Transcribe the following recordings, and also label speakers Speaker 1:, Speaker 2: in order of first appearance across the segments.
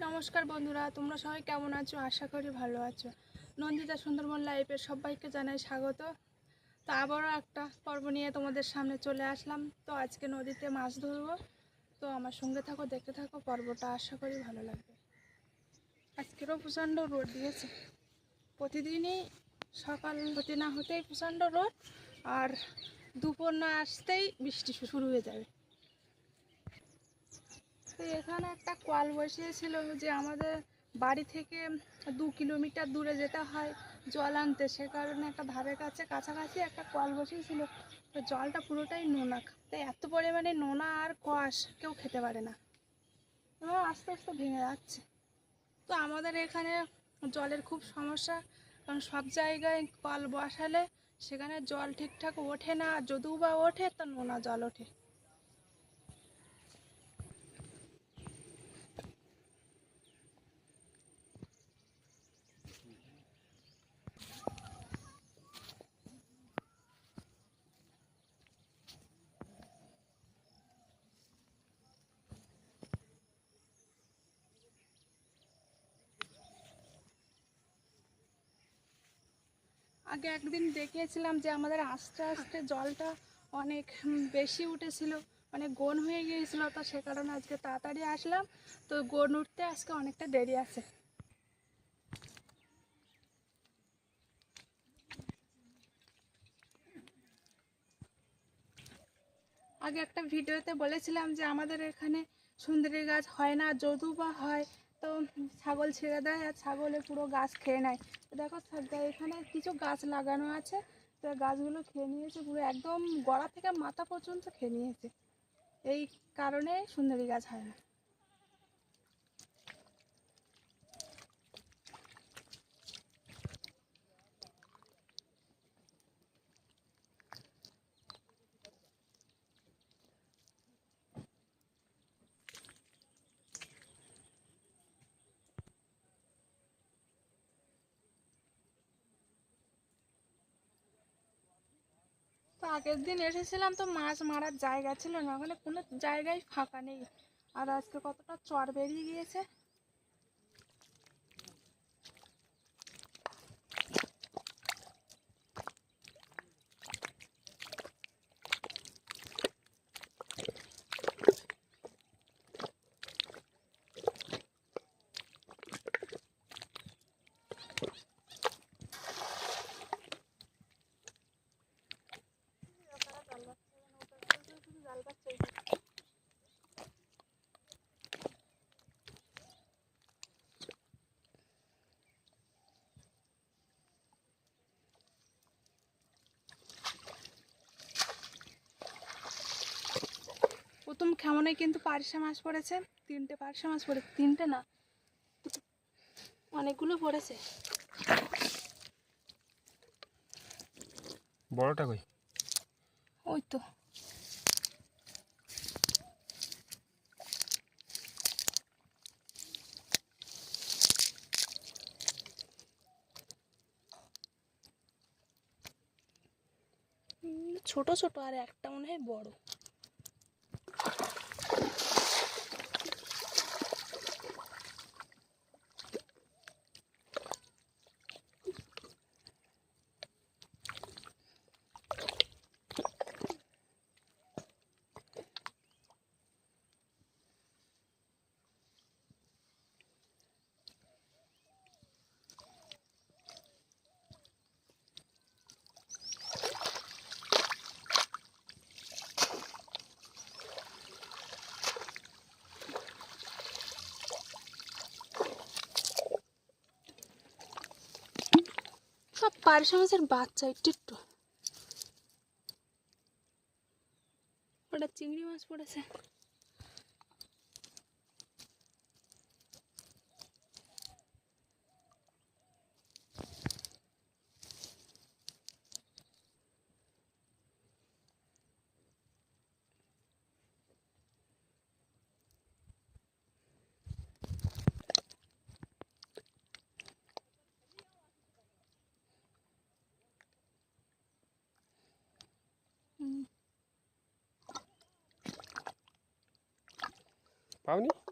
Speaker 1: নমস্কার বন্ধুরা, তোমরা সবাই কেমন আছো? আশা করি ভালো আছো। নন্দিতা সুন্দরবন লাইফের সবাইকে জানাই স্বাগত। তো আবারও একটা পর্ব নিয়ে তোমাদের সামনে চলে আসলাম। তো আজকে নদীতে মাছ ধরবো। তো আমার সঙ্গে থাকো, দেখতে থাকো, পর্বটা আশা করি ভালো লাগবে। আজকেরও প্রচণ্ড রোদ দিয়েছে প্রতিদিনই সকাল হতে না হতেই প্রচণ্ড রোদ, আর দুপুর না আসতেই বৃষ্টি শুরু হয়ে যাবে। তো এখানে একটা কল বসিয়েছিল যে আমাদের বাড়ি থেকে দু কিলোমিটার দূরে যেতে হয় জল আনতে। সে কারণে একটা ধারের কাছে কাছাকাছি একটা কল বসিয়েছিল। তো জলটা পুরোটাই নোনা। তাই এত পরিমাণে নোনা আর কষ কেউ খেতে পারে না। এবং আস্তে আস্তে ভেঙে যাচ্ছে। তো আমাদের এখানে জলের খুব সমস্যা। কারণ সব জায়গায় কল বসালে সেখানে জল ঠিকঠাক ওঠে না। যদিও বা ওঠে, তা নোনা জল ওঠে। আগে একদিন দেখিয়েছিলাম যে আমাদের আস্তে আস্তে জলটা অনেক বেশি উঠেছিল মানে গন হয়ে গিয়েছিল, তো সে কারণে আজকে তাড়াতাড়ি আসলাম। তো গন উঠতে আজকে অনেকটা দেরি আছে। আগে একটা ভিডিওতে বলেছিলাম যে আমাদের এখানে সুন্দরী গাছ হয় না যদু বা হয় তো ছাগল ছেড়ে দেয় আর ছাগলে পুরো গাছ খেয়ে নেয়। তো দেখো এখানে কিছু গাছ লাগানো আছে। তো গাছগুলো খেয়ে নিয়েছে, পুরো একদম গড়া থেকে মাথা পর্যন্ত খেয়ে নিয়েছে। এই কারণে সুন্দরী গাছ হয় না। আগের দিন এসেছিলাম তো মাছ মারার জায়গা ছিল না, ওখানে কোনো জায়গায় ফাঁকা নেই। আর আজকে কতটা চর বেরিয়ে গিয়েছে। প্রথম খেমনে কিন্তু পারশা মাছ পড়েছে? তিনটে পারশা মাছ পড়েছে তিনটে না? অনেকগুলো পড়েছে।
Speaker 2: বড়টা কই?
Speaker 1: ওই তো। ছোট ছোট আর একটা মনে হয় বড়। সব পারশা মাছের বাচ্চা একটু একটু। ওটা চিংড়ি মাছ পড়েছে।
Speaker 2: Wou?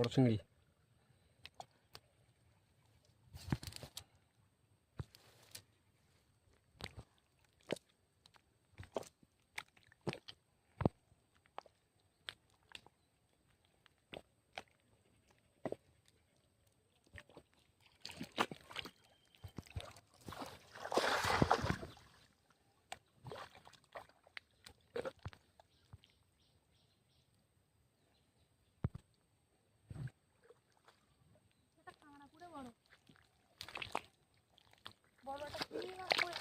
Speaker 2: একটু বড় চিংড়ি
Speaker 1: এটা কাঁকড়া পুরো বড় বড় একটা চিংড়ি মাছ পড়ে-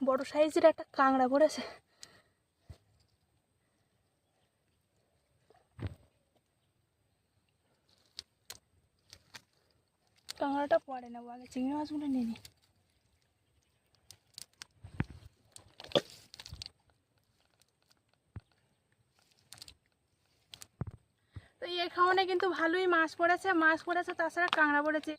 Speaker 1: বড় সাইজের একটা কাঁকড়া পড়েছে। কাঁকড়াটা পড়ে না বলে চিংড়ি মাছগুলো নিয়ে তো খাওয়ানে কিন্তু ভালোই মাছ পড়েছে মাছ পড়েছে, তাছাড়া কাঁকড়া পড়েছে।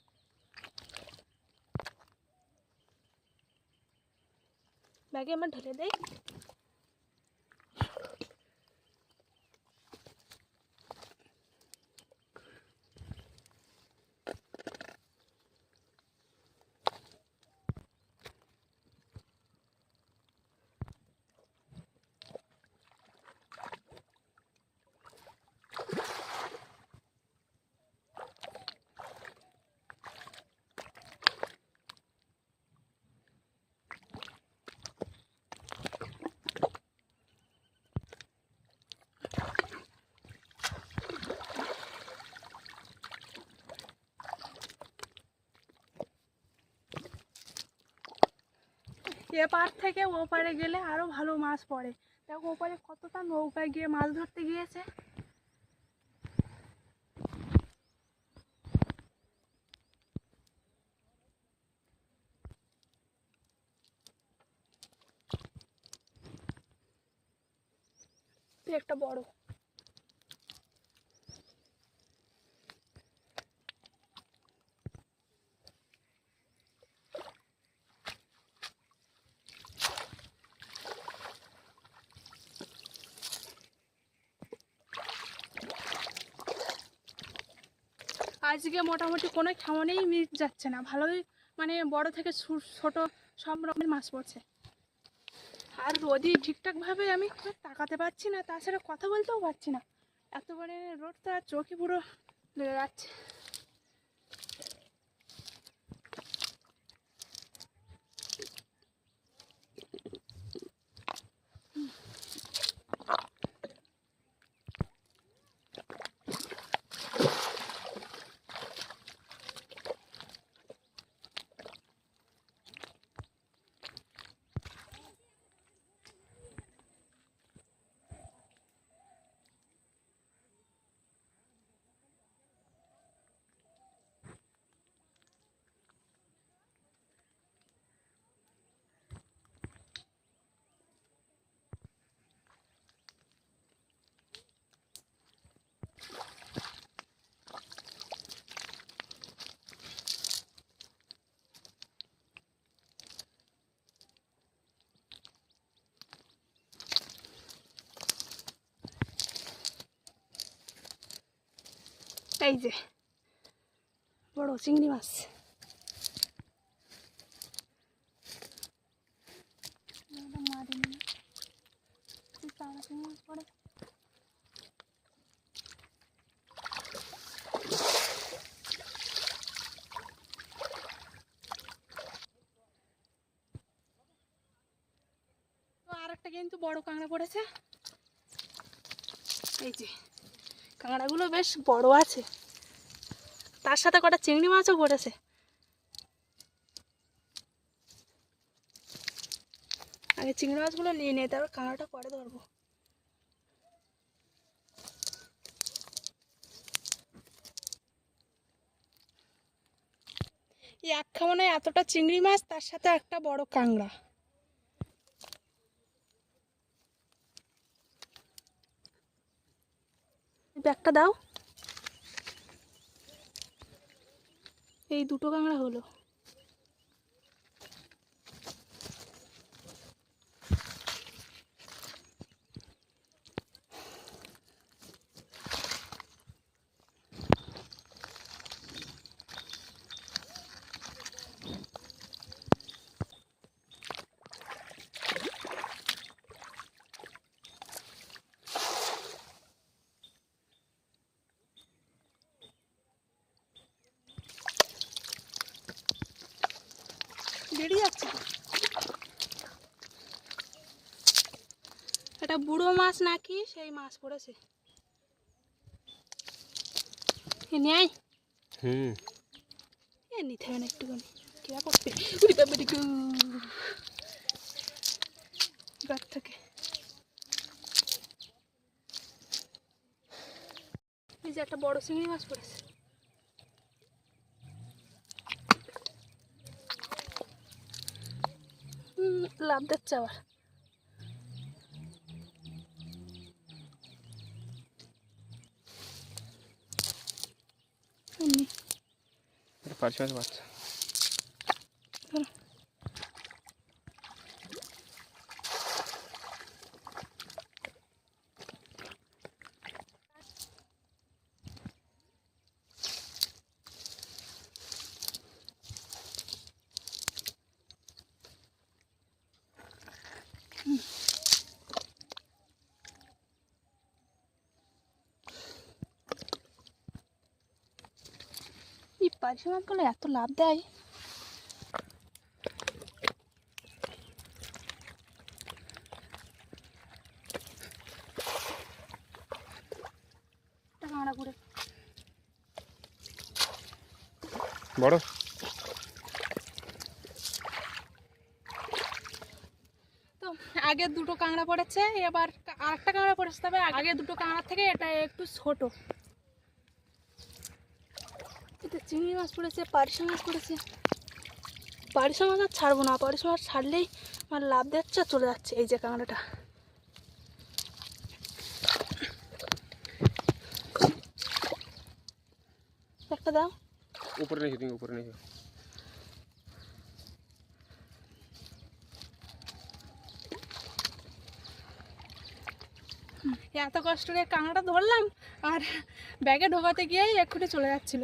Speaker 1: ব্যাগে আমার ঢেলে দেই এপার থেকে ওপারে গেলে আরও ভালো মাছ পড়ে। দেখো ওপারে কতটা নৌকায় গিয়ে মাছ ধরতে গিয়েছে। একটা বড় আজকে মোটামুটি কোনো খাওয়ানেই মিস যাচ্ছে না। ভালোই মানে বড় থেকে ছোট সব রকমের মাছ পড়ছে। আর রোদি ঠিকঠাকভাবে আমি তাকাতে পারছি না, তাছাড়া কথা বলতেও পারছি না। এত বড় রোদটা চোখে পুরো যাচ্ছে। এই যে, বড় চিংড়ি মাছ। কিন্তু বড় কাঁকড়া পড়েছে। এই যে, কাঁকড়াগুলো বেশ বড় আছে। তার সাথে কটা চিংড়ি মাছও পড়েছে। আগে চিংড়ি মাছগুলো নিয়ে নিই তারপর কাঁকড়াটা পরে ধরবো। এক খামনে এতটা চিংড়ি মাছ, তার সাথে একটা বড় কাঁকড়া। ব্যাগটা দাও। এই দুটো কাঁকড়া হলো যাচ্ছে এটা বুড়ো মাছ নাকি? সেই মাছ পড়েছে। এ নেয়
Speaker 2: হুম।
Speaker 1: এ নিতে হবে না একটুখানি। কিরা করবে উড়ি বাবারি গাছ থেকে। এই যে একটা বড় চিংড়ি মাছ পড়েছে হুম, লাভ দিচ্ছে আবার।
Speaker 2: পাঁচ বাচ্চা
Speaker 1: এই পারিশ মাছগুলো এত লাভ দেয়?
Speaker 2: বড়।
Speaker 1: তো আগে দুটো কাঁকড়া পড়েছে এবার আরেকটা কাঁকড়া পড়েছে তবে আগে দুটো কাঁকড়া থেকে এটা একটু ছোট। চিংড়ি মাছ পড়েছে পারিশা মাছ পড়েছে। পারিশা মাছ আর ছাড়বো না পারিশা মাছ ছাড়লেই আমার লাভ দিচ্ছে চলে যাচ্ছে এই যে কাঁকড়াটা একটা দাও।
Speaker 2: উপরে নিয়েছি তুমি উপরে নিয়েছি
Speaker 1: এত কষ্ট করে কাঁকড়াটা ধরলাম আর ব্যাগে ঢোকাতে গিয়েই এক্ষুনি চলে যাচ্ছিল।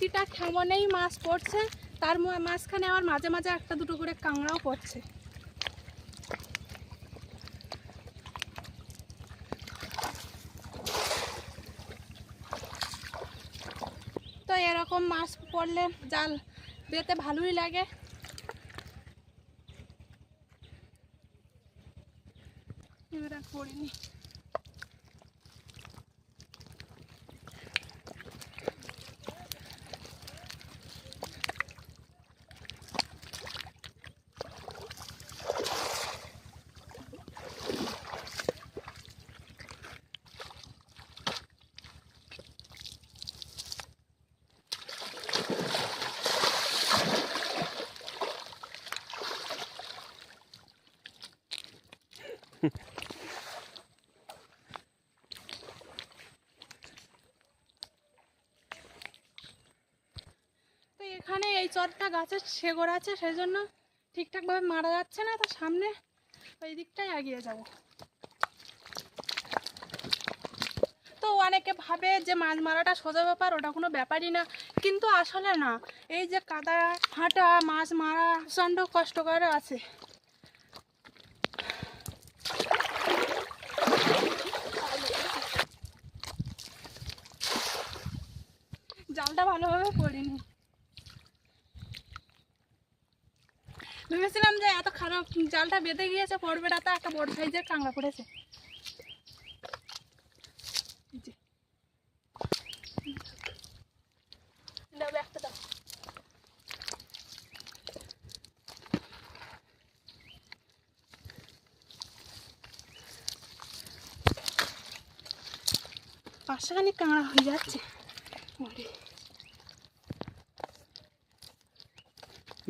Speaker 1: প্রতিটা খেমনেই মাছ পড়ছে, তার মাঝখানে আবার মাঝে মাঝে একটা দুটো করে কাঁকড়াও পড়ছে। তো এরকম মাছ পড়লে জাল বেতে ভালোই লাগে। এবার আর পড়িনি তো এখানে এই চরটা গাছের শেগড় আছে সেই জন্য ঠিকঠাকভাবে মারা যাচ্ছে না, তো সামনে ওই দিকটাই এগিয়ে যাব। তো অনেকে ভাবে যে মাছ মারাটা সোজা ব্যাপার, ওটা কোনো ব্যাপারই না। কিন্তু আসলে না, এই যে কাদা হাঁটা, মাছ মারা প্রচণ্ড কষ্টকর আছে। জালটা ভালোভাবে পড়িনি। ভেবেছিলাম যে এত খারাপ জালটা বেঁধে গিয়েছে, পড়বে তা একটা বড় সাইজের কাঁকড়া পড়েছে। দাও কাঁকড়া হয়ে যাচ্ছে।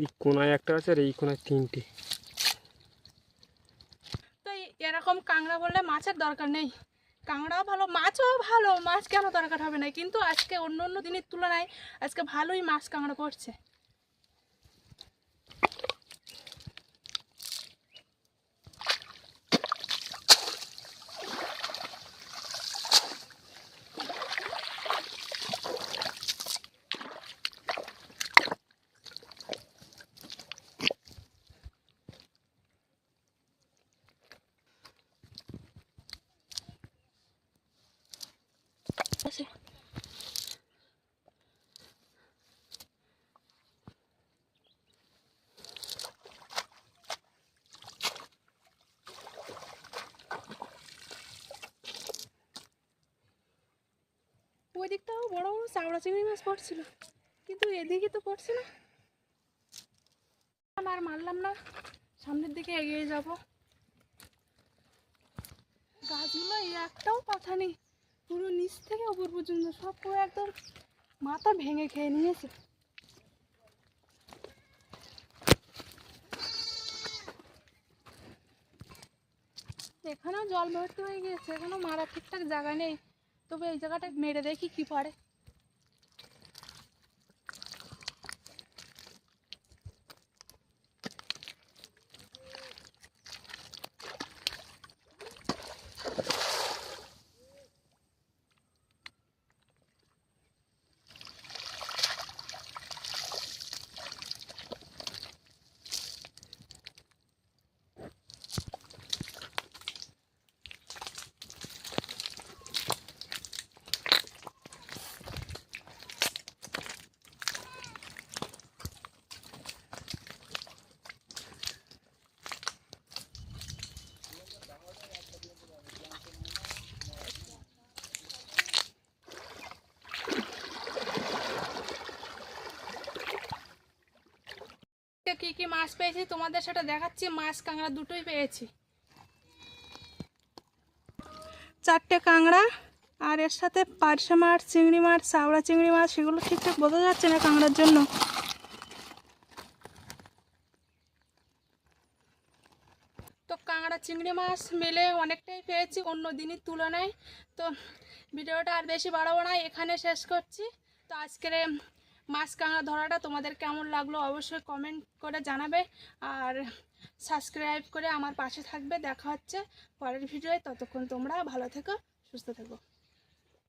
Speaker 2: এই কোনায় একটা আছে আর এই কোনায় তিনটে।
Speaker 1: তো এরকম কাঁকড়া বললে মাছের দরকার নেই। কাঁকড়াও ভালো, মাছও ভালো, মাছ কেন দরকার হবে না? কিন্তু আজকে অন্য অন্য দিনের তুলনায় আজকে ভালোই মাছ কাঁকড়া পড়ছে আছে ওই দিকটাও বড় বড় চাওড়া চিংড়ি মাছ পড়ছিল। কিন্তু এদিকে তো পড়ছে না। আর মারলাম না। সামনের দিকে এগিয়ে যাব। গাছগুলো এই একটাও কথা নেই। পুরো নিচ থেকে উপর পর্যন্ত সব পুরো একদম মাথা ভেঙে খেয়ে নিয়েছে। এখানেও জল ভর্তি হয়ে গিয়েছে। এখানেও মারা ঠিকঠাক জায়গা নেই। তবে এই জায়গাটা মেরে দেখি কি পড়ে কি কি মাছ পেয়েছি তোমাদের সেটা দেখাচ্ছি। মাছ কাঁকড়া দুটোই পেয়েছি। চারটে কাঁকড়া আর এর সাথে পারশে মাছ চিংড়ি মাছ চাওড়া চিংড়ি মাছ সেগুলো ঠিকঠাক বোঝা যাচ্ছে না কাঁকড়ার জন্য। তো কাঁকড়া চিংড়ি মাছ মিলে অনেকটাই পেয়েছি অন্য দিনের তুলনায়। তো ভিডিওটা আর বেশি বাড়াবো না এখানে শেষ করছি। তো আজকের মাছ কাঁকড়া ধরাটা তোমাদের কেমন লাগল অবশ্যই কমেন্ট করে জানাবে আর সাবস্ক্রাইব করে আমার পাশে থাকবে দেখা হচ্ছে পরের ভিডিওয় ততক্ষণ তোমরা ভালো থেকো, সুস্থ থেকো।